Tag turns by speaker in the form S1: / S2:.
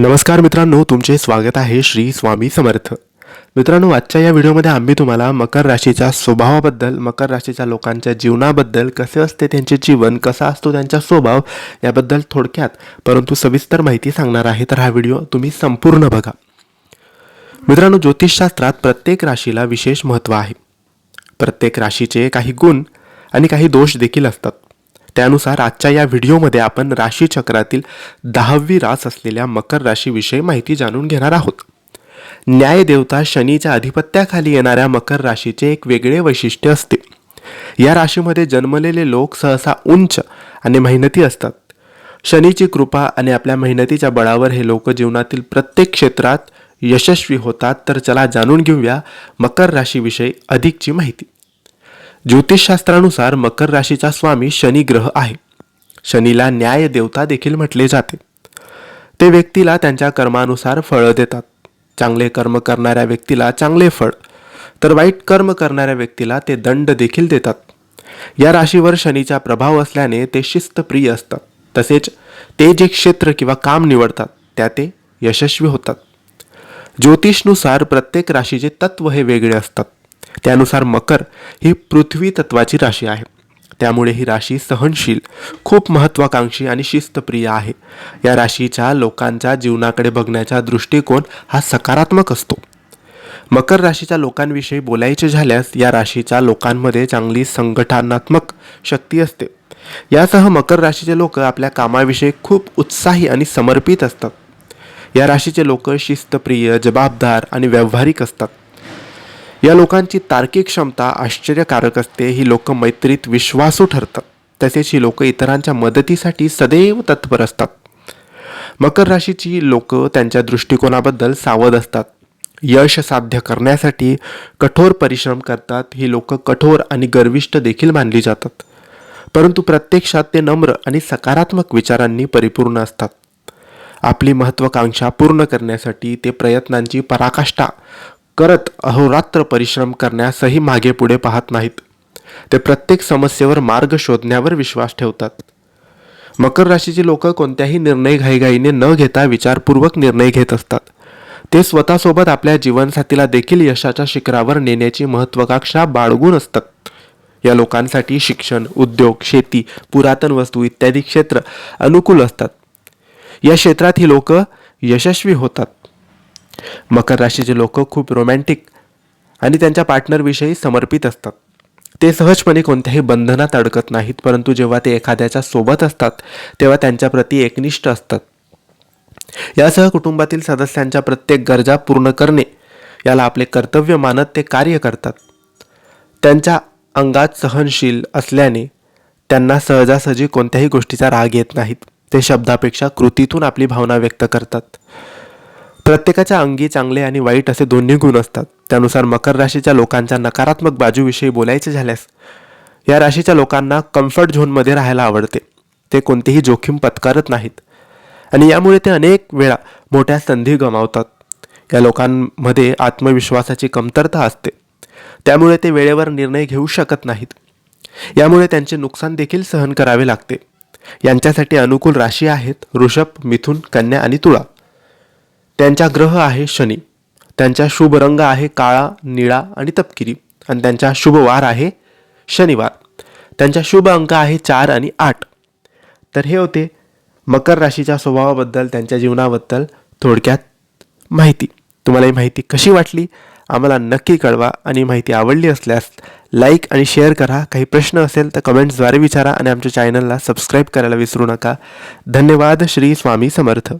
S1: नमस्कार मित्रांनो तुमचे स्वागत आहे श्री स्वामी समर्थ. मित्रांनो आजच्या या व्हिडिओमध्ये आम्ही तुम्हाला मकर राशीच्या स्वभावाबद्दल मकर राशीच्या लोकांच्या जीवनाबद्दल कसे असते त्यांचे जीवन कसा असतो त्यांचा स्वभाव याबद्दल थोडक्यात परंतु सविस्तर माहिती सांगणार आहे तर हा व्हिडिओ तुम्ही संपूर्ण बघा. मित्रांनो ज्योतिषशास्त्रात प्रत्येक राशीला विशेष महत्त्व आहे. प्रत्येक राशीचे काही गुण आणि काही दोष देखील असतात. त्यानुसार आजच्या या व्हिडिओमध्ये आपण राशीचक्रातील दहावी रास असलेल्या मकर राशीविषयी माहिती जाणून घेणार आहोत. न्यायदेवता शनीच्या अधिपत्याखाली येणाऱ्या मकर राशीचे एक वेगळे वैशिष्ट्य असते. या राशीमध्ये जन्मलेले लोक सहसा उंच आणि मेहनती असतात. शनीची कृपा आणि आपल्या मेहनतीच्या बळावर हे लोक जीवनातील प्रत्येक क्षेत्रात यशस्वी होतात तर चला जाणून घेऊया मकर राशीविषयी अधिकची माहिती. ज्योतिषशास्त्रानुसार मकर राशीचा स्वामी शनी ग्रह आहे. शनीला न्याय देवता देखील म्हटले जाते. ते व्यक्तीला त्यांच्या कर्मानुसार फळं देतात. चांगले कर्म करणाऱ्या व्यक्तीला चांगले फळ तर वाईट कर्म करणाऱ्या व्यक्तीला ते दंड देखील देतात. या राशीवर शनीचा प्रभाव असल्याने ते शिस्तप्रिय असतात. तसेच ते जे क्षेत्र किंवा काम निवडतात त्या ते यशस्वी होतात. ज्योतिषनुसार प्रत्येक राशीचे तत्व हे वेगळे असतात. त्यानुसार मकर ही पृथ्वी तत्वाची राशी आहे. त्यामुळे ही राशी सहनशील खूप महत्वाकांक्षी आणि शिस्तप्रिय आहे. या राशीच्या लोकांच्या जीवनाकडे बघण्याचा दृष्टिकोन हा सकारात्मक असतो. मकर राशीच्या लोकांविषयी बोलायचे झाल्यास या राशीच्या लोकांमध्ये चांगली संघटनात्मक शक्ती असते. यासह मकर राशीचे लोक आपल्या कामाविषयी खूप उत्साही आणि समर्पित असतात. या राशीचे लोक शिस्तप्रिय जबाबदार आणि व्यावहारिक असतात. या लोकांची तार्किक क्षमता आश्चर्यकारक असते ही लोक मैत्रीत विश्वासू ठरतात. तसेच ही लोक इतरांच्या मदतीसाठी सदैव तत्पर असतात. मकर राशीची लोक त्यांच्या दृष्टिकोनाबद्दल सावध असतात. यश साध्य करण्यासाठी कठोर परिश्रम करतात. ही लोक कठोर आणि गर्विष्ट देखील मानली जातात. परंतु प्रत्यक्षात ते नम्र आणि सकारात्मक विचारांनी परिपूर्ण असतात. आपली महत्त्वाकांक्षा पूर्ण करण्यासाठी ते प्रयत्नांची पराकाष्ठा करत अहोरात्र परिश्रम करण्यासही मागे पुढे पाहत नाहीत. ते प्रत्येक समस्येवर मार्ग शोधण्यावर विश्वास ठेवतात. मकर राशीची लोक कोणत्याही निर्णय घाईघाईने न घेता विचारपूर्वक निर्णय घेत असतात. ते स्वतःसोबत आपल्या जीवनसाथीला देखील यशाच्या शिखरावर नेण्याची महत्वाकांक्षा बाळगून असतात. या लोकांसाठी शिक्षण उद्योग शेती पुरातन वस्तू इत्यादी क्षेत्र अनुकूल असतात. या क्षेत्रात ही लोक यशस्वी होतात. मकर राशीचे लोक खूप रोमॅन्टिक आणि त्यांच्या पार्टनरविषयी समर्पित असतात. ते सहजपणे कोणत्याही बंधनात अडकत नाहीत परंतु जेव्हा ते एखाद्याच्या सोबत असतात तेव्हा त्यांच्याप्रती एकनिष्ठ असतात. यासह कुटुंबातील सदस्यांच्या प्रत्येक गरजा पूर्ण करणे याला आपले कर्तव्य मानत ते कार्य करतात. त्यांच्या अंगात सहनशील असल्याने त्यांना सहजासहजी कोणत्याही गोष्टीचा राग येत नाहीत. ते शब्दापेक्षा कृतीतून आपली भावना व्यक्त करतात. प्रत्येकाच्या अंगी चांगले आणि वाईट असे दोन्ही गुण असतात. त्यानुसार मकर राशीच्या लोकांच्या नकारात्मक बाजूविषयी बोलायचे झाल्यास या राशीच्या लोकांना कम्फर्ट झोनमध्ये राहायला आवडते. ते कोणतीही जोखीम पत्करत नाहीत. आणि यामुळे ते अनेक वेळा मोठ्या संधी गमावतात. या लोकांमध्ये आत्मविश्वासाची कमतरता असते. त्यामुळे ते वेळेवर निर्णय घेऊ शकत नाहीत. यामुळे त्यांचे नुकसान देखील सहन करावे लागते. यांच्यासाठी अनुकूल राशी आहेत ऋषभ मिथुन कन्या आणि तुळा त्यांचा ग्रह आहे शनी. त्यांचा शुभ रंग आहे काळा निळा आणि तपकिरी. आणि त्यांचा शुभ वार आहे शनिवार. त्यांचा शुभ अंक आहे चार आणि आठ. तर हे होते मकर राशीच्या स्वभावाबद्दल त्यांच्या जीवनाबद्दल थोडक्यात माहिती. तुम्हाला ही माहिती कशी वाटली? आम्हाला नक्की कळवा. आणि माहिती आवडली असल्यास लाईक आणि शेअर करा. काही प्रश्न असेल तर कमेंट्सद्वारे विचारा आणि आमच्या चॅनलला सबस्क्राईब करायला विसरू नका. धन्यवाद. श्री स्वामी समर्थ.